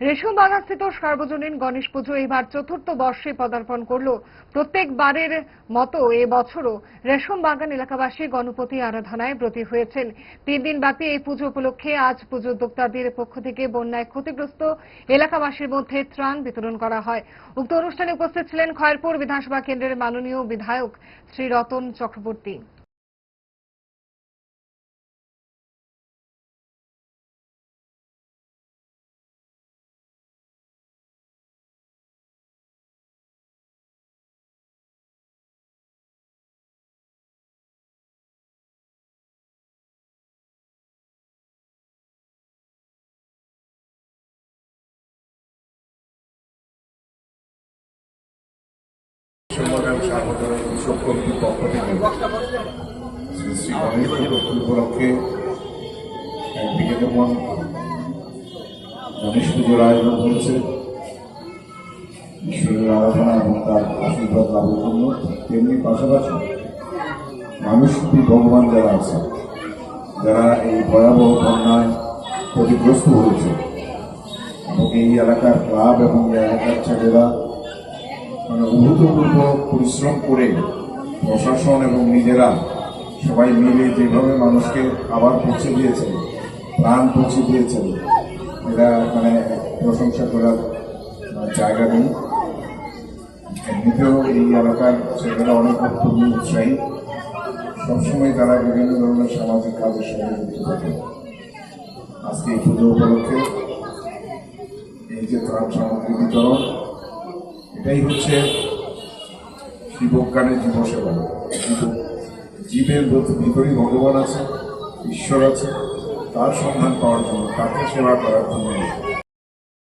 রেশম বাগানস্থিত সার্বজনীন গণেশ পুজো এবার চতুর্থ বর্ষে পদার্পণ করল। প্রত্যেকবারের মতো এ বছরও রেশম বাগান এলাকাবাসী গণপতি আরাধনায় ব্রতী হয়েছেন। তিন দিন ব্যাপী এই পুজো উপলক্ষে আজ পুজো উদ্যোক্তাদের পক্ষ থেকে বন্যায় ক্ষতিগ্রস্ত এলাকাবাসীর মধ্যে ত্রাণ বিতরণ করা হয়। উক্ত অনুষ্ঠানে উপস্থিত ছিলেন খয়েরপুর বিধানসভা কেন্দ্রের মাননীয় বিধায়ক শ্রী রতন চক্রবর্তী। গণেশ পুজোর আয়োজন হয়েছে ঈশ্বরের আরাধনা এবং তার আশীর্বাদ লাভের জন্য তেমনি পাশাপাশি মানুষরূপী ভগবান যারা আছে যারা এই ভয়াবহ বন্যায় ক্ষতিগ্রস্ত হয়েছে এবং এই এলাকার ক্লাব এবং এই এলাকার ছেলেরা মানে অভূতপূর্ব পরিশ্রম করে প্রশাসন এবং নিজেরা সবাই মিলে যেভাবে মানুষকে আবার পৌঁছে দিয়েছেন, প্রাণ পৌঁছে দিয়েছেন এরা মানে প্রশংসা করার জায়গা নেই। এমনিতেও এই এলাকার ছেলেরা অনেক কর্মী উৎসাহী। সবসময় তারা বিভিন্ন ধরনের সামাজিক কাজের সঙ্গে যুক্ত থাকে আজকে এই পুজো উপলক্ষে এই যে ত্রাণ সামগ্রী বিতরণ এটাই হচ্ছে শিবজ্ঞানের জীব সেবা জীব- জীবের ভিতরে ভগবান আছে, ঈশ্বর আছে, তার সন্ধান পাওয়ার জন্য, তাকে সেবা করার জন্য।